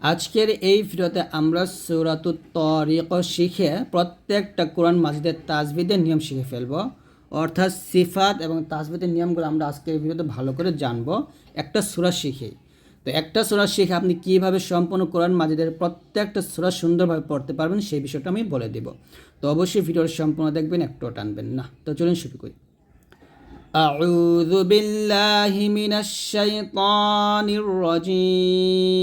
আজকের এই ভিডিওতে আমরা সৌরাতুত তরিক শিখে প্রত্যেকটা কোরআন মাজিদের তাজবিদের নিয়ম শিখে ফেলব। অর্থাৎ সিফাত এবং তাজবিদের নিয়মগুলো আমরা আজকের ভিডিওতে ভালো করে জানব। একটা সুরা শিখে। তো একটা সুরা শিখে আপনি কীভাবে সম্পূর্ণ কোরআন মাজিদের প্রত্যেকটা সুরা সুন্দরভাবে পড়তে পারবেন সেই বিষয়টা আমি বলে দেব। তো অবশ্যই ভিডিওর সম্পূর্ণ দেখবেন, একটুও টানবেন না। তো চলুন শুরু করি। أعوذ بالله من الشيطان الرجيم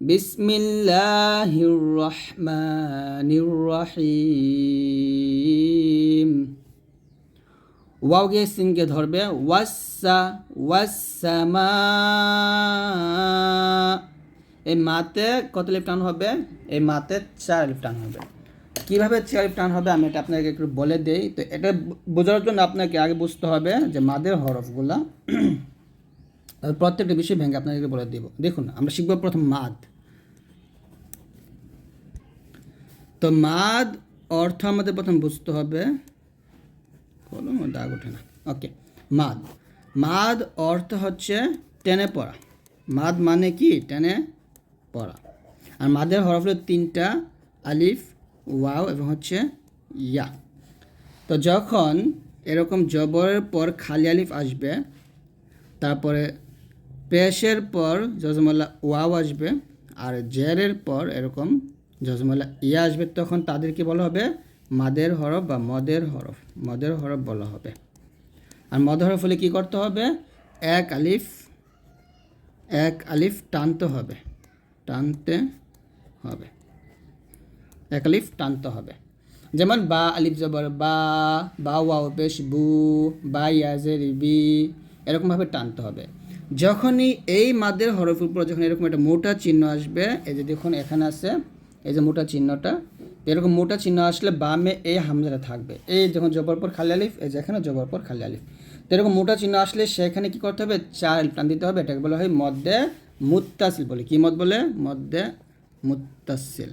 بسم الله الرحمن الرحيم ওয়াওকে সিনকে ধরবে ওয়াসা ওয়াসামা এই মাতে কত লিপ টান হবে এই মাতে চার লিপ টান হবে কীভাবে লিপ টান হবে আমি এটা আপনাকে একটু বলে দেই। তো এটা বোঝার জন্য আপনাকে আগে বুঝতে হবে যে মাদের হরফগুলা প্রত্যেকটা বিষয় ভেঙে আপনাদেরকে বলে দিব। দেখুন, আমরা শিখব প্রথম মাদ। তো মাদ অর্থ আমাদের প্রথম বুঝতে হবে। দাগ ওঠে না। ওকে, মাদ। মাদ অর্থ হচ্ছে টেনে পড়া। মাদ মানে কি? টেনে পড়া। আর মাদের হরফ তিনটা, আলিফ ওয়াও এবং হচ্ছে ইয়া। তো যখন এরকম জবরের পর খালি আলিফ আসবে, তারপরে পেশের পর জজমাল্লা ওয়াও আসবে আর জেরের পর এরকম জজমাল্লা ইয়া আসবে, তখন তাদেরকে বলা হবে? মাদের হরফ বা মদের হরফ। মদের হরফ বলা হবে। আর মদ হরফ হলে কী করতে হবে? এক আলিফ এক আলিফ টানতে হবে। টানতে হবে। এক আলিফ টানতে হবে। যেমন বা, আলিফ জবর বা বা ওয়াও পেশ বু, বা ইয়াজের বি, এরকমভাবে টানতে হবে। যখনই এই মাদের হরফের উপর যখন এরকম একটা মোটা চিহ্ন আসবে, এই যে দেখুন এখানে আছে, এই যে মোটা চিহ্নটা, এরকম মোটা চিহ্ন আসলে বামে এই হামজাটা থাকবে। এই যখন জবর পর খালি আলিফ, এই যেখানে জবর পর খালি আলিফ। তো এরকম মোটা চিহ্ন আসলে সেখানে কি করতে হবে? চার আলিফ টান দিতে হবে, এটাকে বলা হয় মধ্যে মুত্তাসিল বলে। কি মত বলে? মধ্যে মুত্তাসিল।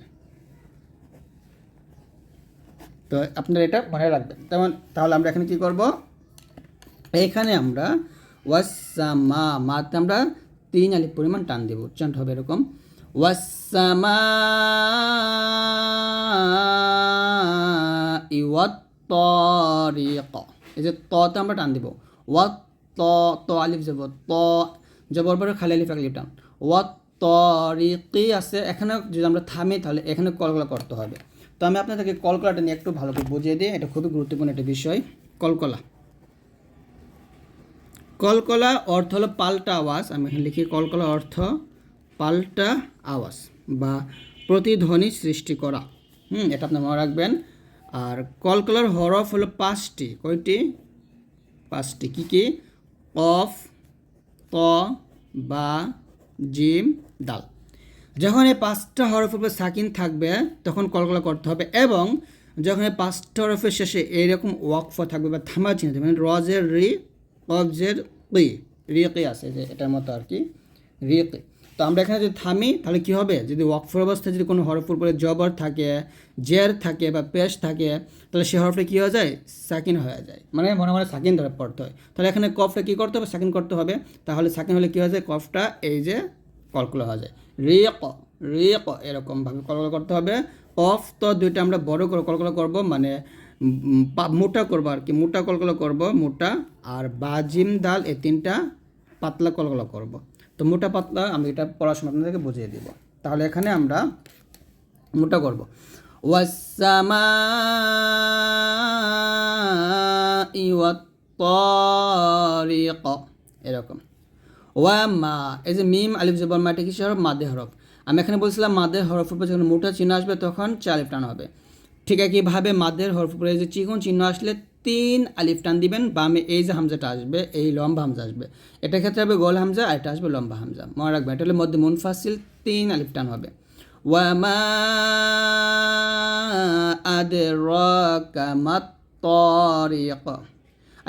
তো আপনারা এটা মনে রাখবেন। তেমন, তাহলে আমরা এখানে কি করব? এইখানে আমরা ওয়াসামা মাতে আমরা তিন আলিফ পরিমাণ টান দেব। উচ্চারণটা হবে এরকম। ওয়াসামা ইওয়াত্তরিক এই যে ততে আমরা টান দেব। ওয়াত ত ত আলিফ যাব। ত জবর পরে খালি আলিফ এক টান। ওয়াত তরিকি আছে। এখানে যদি আমরা থামি, তাহলে এখানে কলকলা করতে হবে। তো আমি আপনাদেরকে কলকলাটা নিয়ে একটু ভালো করে বুঝিয়ে দিই। এটা খুবই গুরুত্বপূর্ণ একটা বিষয়। কলকলা। কলকলা অর্থ হলো পাল্টা আওয়াজ। আমি এখানে লিখি কলকলা অর্থ পাল্টা আওয়াজ বা প্রতিধ্বনি সৃষ্টি করা। হুম, এটা আপনি মনে রাখবেন। আর কলকলার হরফ হলো পাঁচটি। কয়টি? পাঁচটি। কী কী? কফ ত, বা, জিম, দাল। যখন এই পাঁচটা হরফের উপর সাকিন থাকবে, তখন কলকলা করতে হবে এবং যখন এই পাঁচটা হরফের শেষে এইরকম ওয়াকফ থাকবে বা থামা চিহ্ন থাকবে মানে রজের রি কবজের রি, রিকে আছে যে এটার মতো আর কি, রিকে। তো আমরা এখানে যদি থামি, তাহলে কী হবে? যদি ওয়াকফর অবস্থায় যদি কোনো হরফের উপরে জবর থাকে, জের থাকে বা পেশ থাকে, তাহলে সে হরফে কী হয়ে যায়? সাকিন হয়ে যায়। মানে মনে মনে সাকিন ধরে পড়তে হয়। তাহলে এখানে কফটা কী করতে হবে? সাকিন করতে হবে। তাহলে সাকিন হলে কী হয়ে যায়? কফটা এই যে কলকলা হয়ে যায়। রিক রিক এরকমভাবে কলকলা করতে হবে। কফ তো দুইটা আমরা বড় করে কলকলা করব মানে মোটা করব আর কি। মোটা কলকলা করব, মোটা। আর বাজিম দাল এই তিনটা পাতলা কলকলা করব। তো মোটা পাতলা আমি এটা পড়াশোনা আপনাদেরকে বুঝিয়ে দিব। তাহলে এখানে আমরা মোটা করব। ওয়াসামা ইওয়াত্তারিক এরকম। ওয়া মা, এই যে মিম, আলিফ জবর মা এটা কিসের হরফ? মাদে হরফ। আমি এখানে বলছিলাম মাদের হরফ উপরে যখন মোটা চিহ্ন আসবে, তখন চা আলিফ টান হবে। ঠিক একইভাবে মাদের হরফ উপরে যে চিকন চিহ্ন আসলে তিন আলিফ টান দিবেন, বামে এই যে হামজাটা আসবে, এই লম্বা হামজা আসবে। এটা ক্ষেত্রে হবে গোল হামজা আর এটা আসবে লম্বা হামজা। মনে রাখবেন, এটা হলে মধ্যে মুনফাসিল, তিন আলিফ টান হবে। ওয়ামা আদরাকা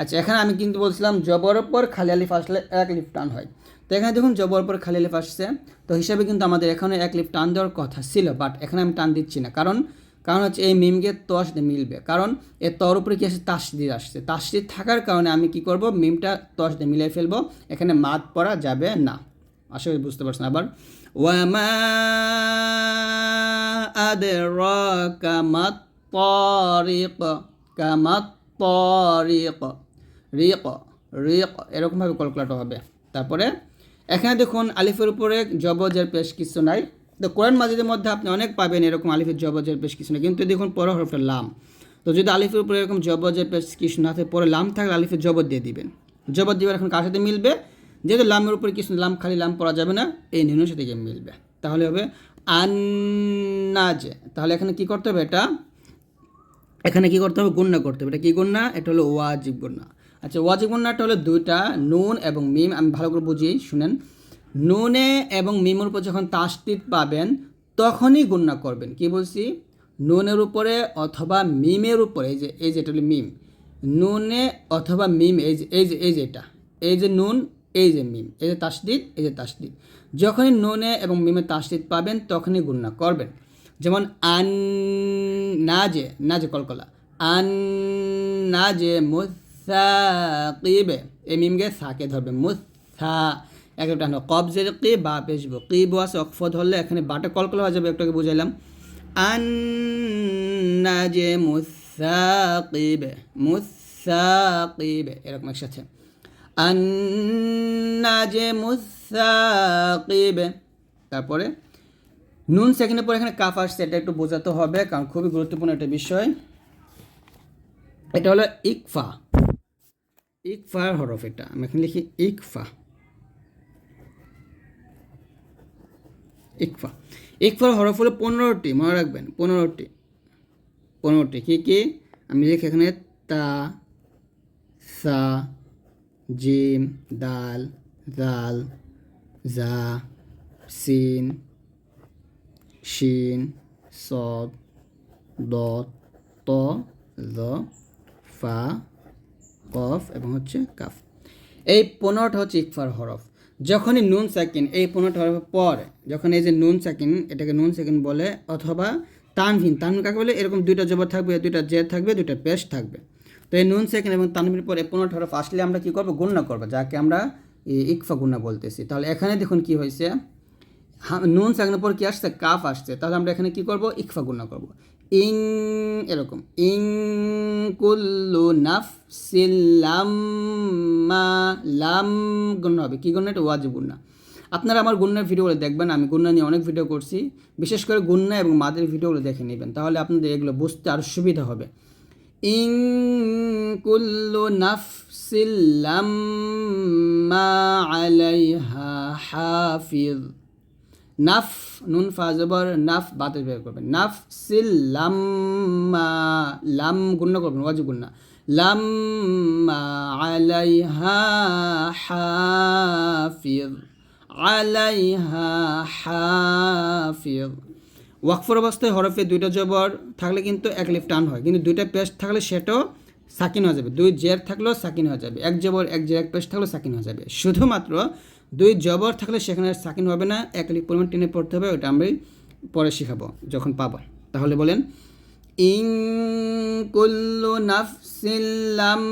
আচ্ছা এখানে আমি কিন্তু বলছিলাম জবর পর খালি আলিফ আসলে এক লিফ টান হয়। তো এখানে দেখুন, জবর পর খালি আলিফ আসছে। তো হিসাবে কিন্তু আমাদের এখানে এক লিফ টান দেওয়ার কথা ছিল বাট এখানে আমি টান দিচ্ছি না। কারণ কারণ হচ্ছে এই মিমকে তস দিয়ে মিলবে। কারণ, এর তর উপরে কি আসছে? তাসদিদ আসছে। তাস তাসদিদ থাকার কারণে আমি কি করব? মিমটা তস দিয়ে মিলিয়ে ফেলব। এখানে মাত পড়া যাবে না। আশা করি বুঝতে পারছেন আবার। রিক রিক। এরকমভাবে কলকাটো হবে। তারপরে এখানে দেখুন আলিফের উপরে জবজের পেশ কিছু নাই। তো কোরআন মাজিদের মধ্যে আপনি অনেক পাবেন এরকম আলিফের জবজের পেশ কিছু নাই। কিন্তু দেখুন পরে হরফটা লাম। তো যদি আলিফের উপরে এরকম জবজের পেশ কিছু না থাকে, পরে লাম থাকলে আলিফের জবর দিয়ে দিবেন। জবর দিবেন এখন কার সাথে মিলবে? যেহেতু লামের উপরে কিছু লাম, খালি লাম পড়া যাবে না, এই নুনের সাথে গিয়ে মিলবে। তাহলে হবে আন্নাজ। তাহলে এখানে কি করতে হবে এটা? এখানে কি করতে হবে? গুণনা করতে হবে। এটা কি গুণনা? এটা হলো ওয়াজিব গুণনা। আচ্ছা ওয়াজিব গুণনাটা হলো দুইটা, নুন এবং মিম, আমি ভালো করে বুঝি, শুনেন। নুনে এবং মিমের উপর যখন তাস্তিত পাবেন, তখনই গুণনা করবেন। কি বলছি? নুনের উপরে অথবা মিমের উপরে, এই যে এই যে এটা হলো মিম। নুনে অথবা মিম, এই যে এই যে এই যে এটা। এই যে নুন, এই যে মিম। এই যে তাসদিদ এই যে তাসদিদ যখনই নুনে এবং মিমে তাসদিদ পাবেন, তখনই গুণনা করবেন। যেমন আন নাজে নাজে কলকলা। আন নাজে মুসাকিবে এই মিমকে সাকে ধরবে। মুসা এক একটা কবজের কি বা পেশব কি বো আছে অক্ষ ধরলে এখানে বাটা কলকলা হয়ে যাবে? একটাকে বুঝাইলাম। আন নাজে মুসাকিবে মুসাকিবে এরকম একসাথে। আন নাজে মুসাকিবে তারপরে নুন সেকেন্ডের পর এখানে কাফ আসছে। এটা একটু বোঝাতে হবে, কারণ খুবই গুরুত্বপূর্ণ একটা বিষয়। এটা হলো ইকফা। ইকফার হরফ এটা আমি এখানে লিখি ইকফা ইকফা ইকফার হরফ হলো পনেরোটি মনে রাখবেন পনেরোটি পনেরোটি কী কী আমি লিখি এখানে তা সা জিম দাল জাল জা সিন শিন সদ দ ত জ ফা কফ এবং হচ্ছে কাফ। এই পনেরোটা হচ্ছে ইকফার হরফ। যখনই নুন সাকিন, এই পনেরোটা হরফের পর যখন এই যে নুন সাকিন, এটাকে নুন সাকিন বলে অথবা তানভিন তানভিন কাকে বলে? এরকম দুইটা জবর থাকবে, দুইটা জের থাকবে, দুইটা পেশ থাকবে। তো এই নুন সেকেন্ড এবং তানভিনের পরে পনেরোটা হরফ আসলে আমরা কী করব? গুণনা করব, যাকে আমরা ইকফা গুণা বলতেছি। তাহলে এখানে দেখুন কি হয়েছে। নুন সাগনের পর কি আসছে? কাফ আসছে। তাহলে আমরা এখানে কি করব? ইকফা গুণা করব। ইং, এরকম, ইং কুল্লু নাফ সিল্লাম্মা লাম গুণা হবে। কী গুণা এটা ওয়াজিব গুণা। আপনারা আমার গুণার ভিডিওগুলো দেখবেন, আমি গুণা নিয়ে অনেক ভিডিও করছি। বিশেষ করে গুণা এবং মাদের ভিডিওগুলো দেখে নেবেন, তাহলে আপনাদের এগুলো বুঝতে আরও সুবিধা হবে। ইং কুল্লু নাফসিল্লাম্মা আলাইহা হাফিজ। নাফ নুন ফাজবর, নাফ বাতে বের করবেন। নাফ, সিল, লাম্মা, লাম গুণ্য করবেন, ওয়াজিব গুণ্না লাম্মা আলাইহা হাফিজ আলাইহা হাফিজ। ওয়াকফর অবস্থায় হরফে দুইটা জবর থাকলে কিন্তু এক লিফ টান হয়। কিন্তু দুইটা পেস্ট থাকলে সেটাও সাকিন হয়ে যাবে। দুই জের থাকলেও সাকিন হয়ে যাবে। এক জবর, এক জের, এক পেস্ট থাকলেও সাকিন হয়ে যাবে। শুধুমাত্র দুই, জবর থাকলে সেখানে সাকিন হবে না। এক লিখ পরিমাণ টেনে পড়তে হবে ওটা আমি পরে শেখাবো, যখন পাবো। তাহলে বলেন, ইং কুল্লু নাফসিল্লাম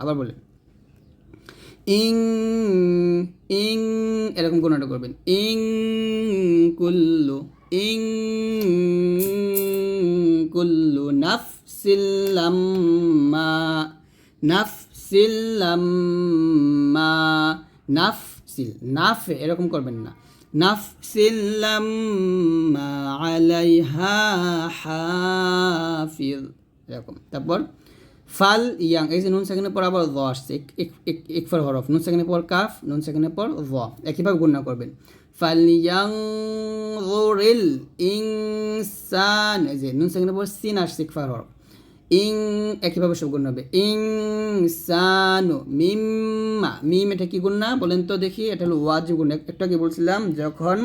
আবার বলেন, ইং ইং, এরকম কোনটা করবেন। ইং কুল্লু ইং কুল্লু নাফসিল্লাম্মা নাফসিল নাফে এরকম করবেন না। আলাইহা এরকম। তারপর ফাল ইয়াং। এই যে নুন সেকেন্ডের পর আবার জ আসছে। এক হরফ। নুন সেকেন্ডের পর কাফ, নুন সেকেন্ডের পর জ একইভাবে গুণনা করবেন। ফাল ইয়াং রিল ইনসান। এই যে নুন সেকেন্ডের পর সিন আসছে এক হরফ। ইং একইভাবে সব গুণ হবে ইং সানু মিম্মা মিম এটা কি গুণ না বলেন তো দেখি এটা হলো ওয়াজ গুণ একটা কি বলছিলাম যখন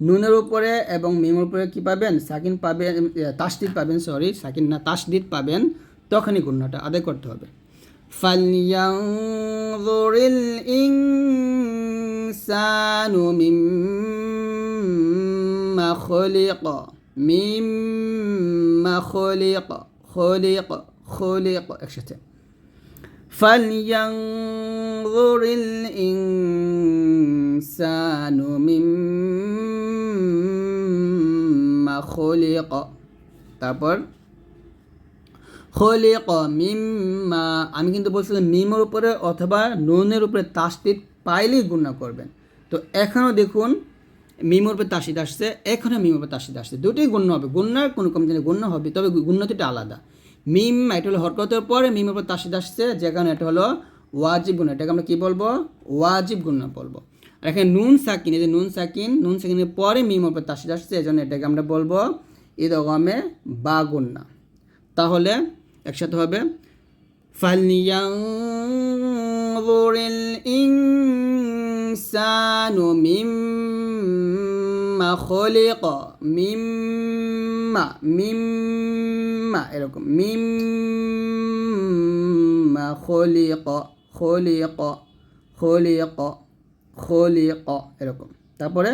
নুনের উপরে এবং মিমের উপরে কি পাবেন সাকিন পাবেন তাসদিদ পাবেন সরি সাকিন না তাসদিদ পাবেন তখনই গুণটা আদায় করতে হবে فلينظر الإنسان مما خلق مما خلق خلق خلق একসাথে فلينظر الإنسان مما خلق তারপর খলিক মিম্মা আমি কিন্তু বলছিলাম মিমের উপরে অথবা নুনের উপরে তাসদিদ পাইলেই গুণা করবেন তো এখনও দেখুন মিমোর পর তাসিদ আসছে, এখানে মিমোর পর তাসিদ আসছে। দুটোই গণ্য হবে গণ্যার কোনো কম নেই গণ্য হবে, তবে গুণ্যতিটা আলাদা। মিম, এটা হলো হরকতের পরে মিমের পর তাসিদ আসছে যেখানে এটা হলো ওয়াজিব গুণ। এটাকে আমরা কী বলব? ওয়াজিব গুণ বলব। আর এখানে নুন সাকিন, এই যে নুন সাকিন, নুন সাকিনের পরে মিম ওপর তাসিদ আসছে, এই জন্য এটাকে আমরা বলব ঈদ গমে বা গুন্না। তাহলে একসাথে হবে ফালিয়াং ইং الإنسان مما خلق مما مما إلكم مما خلق خلق خلق خلق إلكم تقول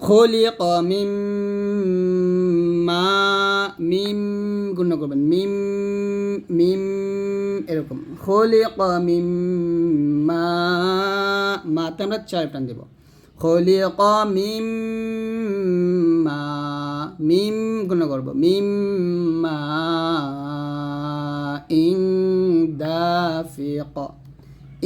খলিক মিম মা মিম গুণ করবেন। মিম মিম এরকম। খলিক মিম মা, মাতে আমরা চার টান দেব। খলিক মিম মা, মিম গুণ করব। মিম মা ইং দাফিক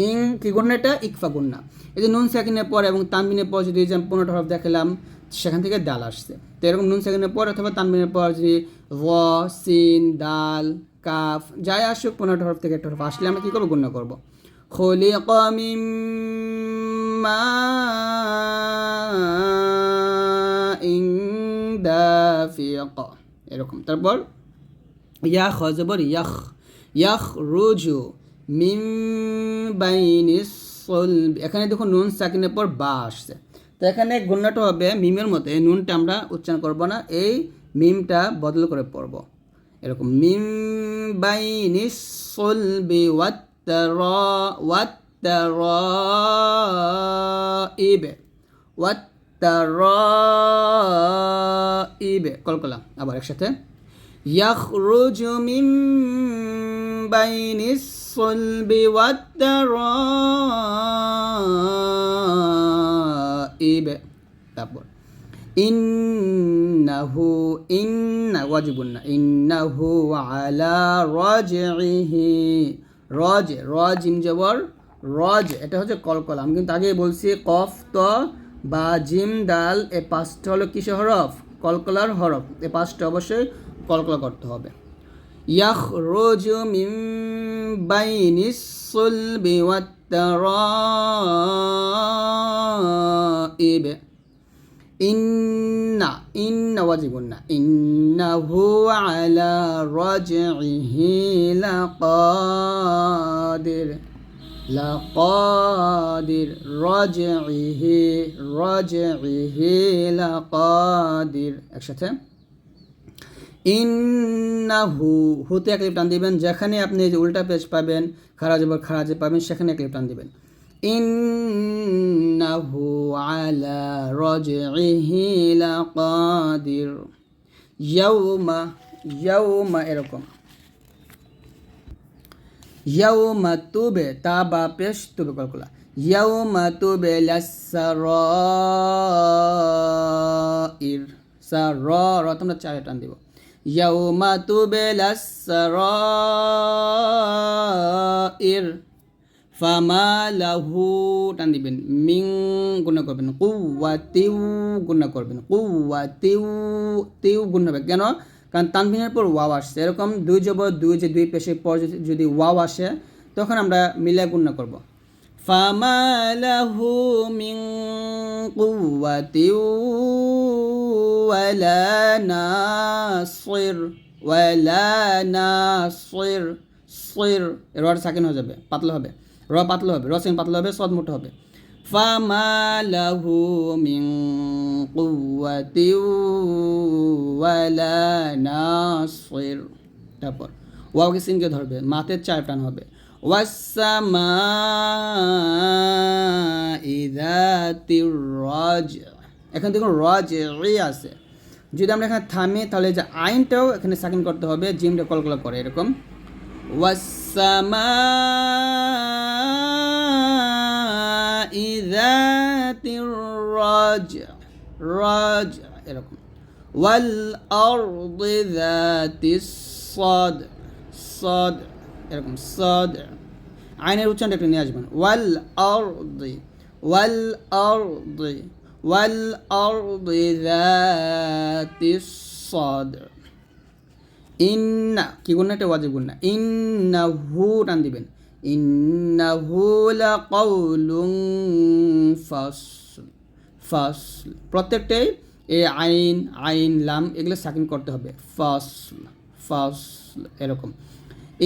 ইং কি গুণনা এটা ইকফা গুণনা এই যে নুন সেকেন্ডের পর এবং তানবিনের পর যদি যে পনেরোটা হরফ দেখালাম সেখান থেকে ডাল আসছে তো এরকম নুন সেকেন্ডের পর অথবা তানবিনের পর যদি ও সিন দাল কাফ যাই আসুক পনেরোটা হরফ থেকে একটা হরফ আসলে আমরা কী করবো গুণনা করবো خلق من ماء دافق এরকম তারপর ইয়া খজবর ইয়াখ ইয়াখ রুজু মিম বাইনি এখানে দেখুন নুন সাকিনের পর বা আসছে। তো এখানে গুণাটা হবে মিমের মতে নুনটা আমরা উচ্চারণ করব না, এই মিমটা বদল করে পড়ব। এরকম, মিম বাইনি সলবি ওয়াত্তার র ইবে ওয়াত্তার ইবে। কলকলা আবার একসাথে। ইয়াখরুজু মিম বাইনিস الصلب والترائب তারপর ইন্নাহু ইন্না ওয়াজিবুন না ইন্নাহু আলা রাজইহি রজ রজ ইম জবর রজ এটা হচ্ছে কলকলা আমি কিন্তু আগে বলছি কফ ত বা জিম দাল এ পাঁচটা হলো কিসের হরফ কলকলার হরফ এ পাঁচটা অবশ্যই কলকলা করতে হবে মিম বাইনিস সুলবি ওয়াত্তারাইব ইন্না ইন্না ওয়াজিবুন না ইন্নাহু আলা রাজইহি লাকাদির লাকাদির রাজইহি রাজইহি লাকাদির একসাথে ইন্নাহু, হুতে এক লিপ টান দিবেন, যেখানে আপনি যে উল্টা পেজ পাবেন, খারাজ এবার খারাজে পাবেন, সেখানে এক লিপ টান দিবেন। ইন্নাহু আলা রাজইহি লাকাদির। ইয়াউমা ইয়াউমা এরকম। ইয়াউমা তুবে তা বা পেশ তুবে কলকলা। ইয়াউমা তুবে লাসসারাইর। সা র তোমরা চারে টান দিব। ইয়াউমা তুবেলাস সারাইর ফামালাহু টান দিবেন মিং গুণা করবেন, কুওয়াতিউ গুণা করবেন, কুওয়াতিউ তিউ গুণ হবে কেন? কারণ তানবিনের পর ওয়াও আসছে। এরকম দুই জবর, দুই যে দুই পেশের পর যদি- যদি ওয়াও আসে, তখন আমরা মিলে গুণা করব। ফামালাহু মিং কুওয়াতিউ ولا নাসির ওয়ালা নাসির সির এর ওয়ার্ড সাকিন হয়ে যাবে পাতলা হবে র পাতলা হবে র সেন পাতলা হবে সদ মোটা হবে ফামা লাহু মিন কুওয়াতি ওয়ালা নাসির তারপর ওয়াওকে সিনকে ধরবে মাথের চার টান হবে ওয়াসামা ইদাতির রাজ এখানে দেখুন রজ রি আছে যদি আমরা এখানে থামি তাহলে যে আইনটাও এখানে সাকিন করতে হবে জিমটা কলকলা করে এরকম والسماء ذات الرجع رجع এরকম والأرض ذات الصدع صدع এরকম সদ, আইনের উচ্চারণটা একটু নিয়ে আসবেন। ওয়াল আর ওয়াল আর ওয়াল আর সদ। ইন্না, কি গুণ একটা ওয়াজিব গুণ না। ইন্না হু টান দিবেন। ইন্না হু লাউলুং ফাসল ফাসল। প্রত্যেকটাই এ আইন আইন, লাম, এগুলো সাকিন করতে হবে। ফাসল ফাসল, এরকম।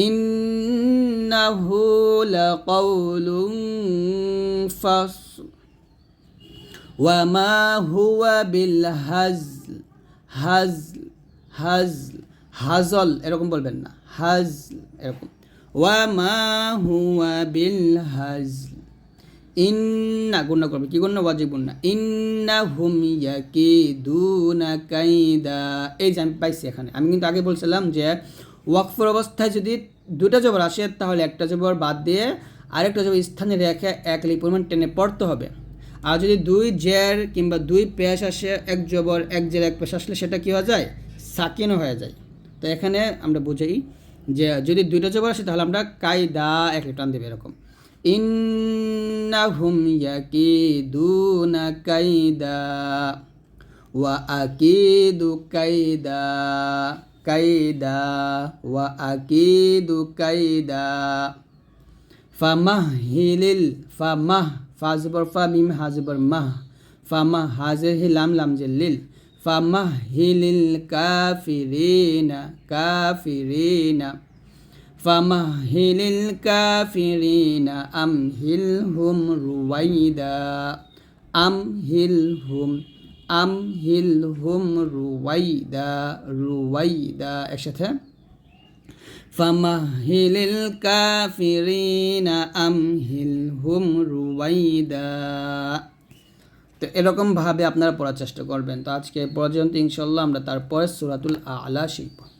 ইন্নাহু লাকাউলুন ফাসল وما هو بالهزل হাজল হাজল হাজল এরকম বলবেন না হাজল এরকম ওয়ামা হুয়া বিল হাজল ইন্না গুণা করবে কি গুণা ওয়াজিব গুণা ইন্না হুম ইয়াকি দুনা কাইদা এই যে আমি পাইছি এখানে আমি কিন্তু আগে বলছিলাম যে ওয়াকফর অবস্থায় যদি দুটা জবর আসে, তাহলে একটা জবর বাদ দিয়ে আরেকটা জবর স্থানে রেখে এক লি পরিমাণ টেনে পড়তে হবে। আর যদি দুই জের কিংবা দুই পেশ আসে, এক জবর, এক জের, এক পেশ আসলে সেটা কী হয়ে যায়? সাকিনও হয়ে যায়। তো এখানে আমরা বুঝাই যে যদি দুইটা জবর আসে, তাহলে আমরা কায়দা এক টান দেবে এরকম। ইন্নাহুম ইয়াকিদুনা কাইদা ওয়া আকিদু কাইদা কাইদা ওয়া আকিদু কাইদা ফামাহিলিল ফামাহ ফাজবর ফা মিম হাজবর মাহ ফামাহ হাজে হি লাম লাম যে লিল ফামাহিলিল কাফিরিনা কাফিরিনা ফামাহিলিল কাফিরিনা আমহিলহুম রুওয়াইদা হিল হুম রুওয়াইদা রুওয়াইদা একসাথে। ফামাহিলিল কাফিরিনা আমহিলহুম রুওয়াইদা। তো এরকমভাবে আপনারা পড়ার চেষ্টা করবেন। তো আজকে পর্যন্ত ইনশাল্লাহ আমরা তারপরে সুরাতুল আলা শিখব।